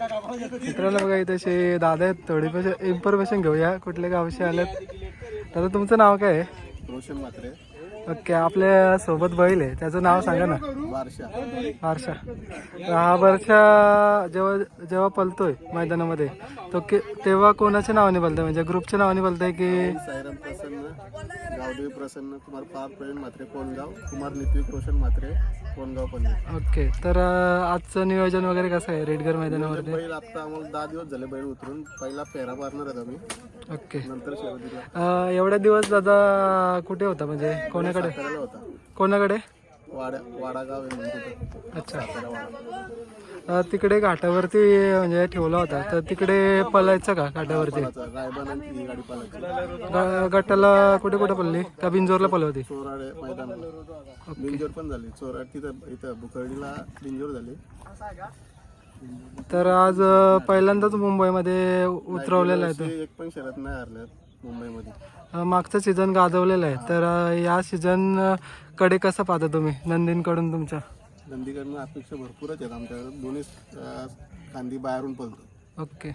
मित्रांनो बघा इथे असे दादा आहेत. थोडी पैसे इन्फॉर्मेशन घेऊया कुठल्या गावशी आलेत. दादा तुमचं नाव काय आहे? रोशन मात्रे ओके आपल्यासोबत बैल आहे. त्याचं नाव सांगा ना. बारशा हा बारशा जेव्हा जेव्हा पलतोय मैदानामध्ये तो कि तेव्हा कोणाच्या नावाने पलतोय? म्हणजे ग्रुपच्या नावाने पलतोय की गावदेवी प्रसन्न कुमार पार प्रवीण मात्रे कोणगाव कुमार नित्विक रोशन मात्रे कोणगाव पनवेल ओके तर अं, आजचं नियोजन वगैरे कसं आहे? रेडगर मैदानावरती? बैल आता आम्हाला दहा दिवस झाले बैल उतरून. पहिला पेरा मारणार आहेत आम्ही. ओके. नंतर शर्यतीला अं, एवढ्या दिवस दादा कुठे होता? म्हणजे कोणाकडे? करायला होता. कोणाकडे? वाडा गाव आहे म्हणून तिथं. अच्छा. वाडा. तिकडे घाटावरती म्हणजे ठेवला होता. तर तिकडे पलायचं का घाटावरती? ग- गटाला कुठे कुठे पडली? का बिंजोरला पलवती? चोराडे मैदान बिंजोर पण झाली. चोराड तिथं इथं बुकर्डीला बिंजोर झाली. तर आज अं, पहिल्यांदाच मुंबईमध्ये उतरवलेलं आहे तो. अशी एक पण शर्यत नाही हरल्यात मुंबईमध्ये. अं, मागचं सीझन गाजवलेलं आहे. तर अं, या सीझनकडे कसं पाहता तुम्ही? नंदींकडून तुमच्या? नंदीकडनं अपेक्षा भरपूरच आहेत आमच्याकडे. दोन्ही अं, खांदी बाहेरून पळतो. ओके.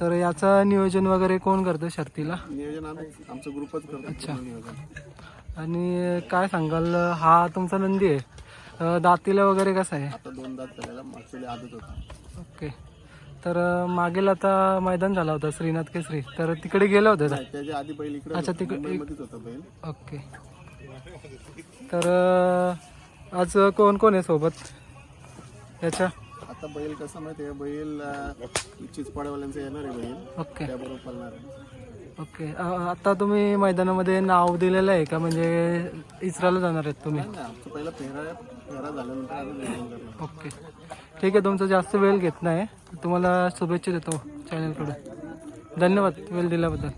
तर याचं नियोजन वगैरे कोण करतं शर्तीला? नियोजन आम्ही आमचं ग्रुपच करतो पूर्ण नियोजन. आणि काय सांगाल हा तुमचा नंदी आहे. अं, दातीला वगैरे कसा आहे? आता दोन दात करायला मागच्या आदत होता. ओके. तर अं, मागेल आता मैदान झाला होता श्रीनाथ केसरी. तर तिकडे गेलं होतं का? नाही, त्याच्या आधी बैल इकडे अच्छा, तिकडे- मुंबईमध्येच होता बैल. ओके. तर अं, आज कोण कोण आहे सोबत? याच्या? आता बैल कसं माहिती आहे बैल येणार आहे बैल. ओके. त्याबरोबर पळणार आहे. ओके. आता तुम्ही मैदानामध्ये नाव दिलेलं आहे का? म्हणजे इस्राला जाणार आहेत तुम्ही? पहिला पेहरा झाल्यानंतर ओके. ठीक आहे तुमचा जास्त वेळ घेत नाही. तुम्हाला शुभेच्छा देतो चॅनलकडून धन्यवाद वेळ दिल्याबद्दल.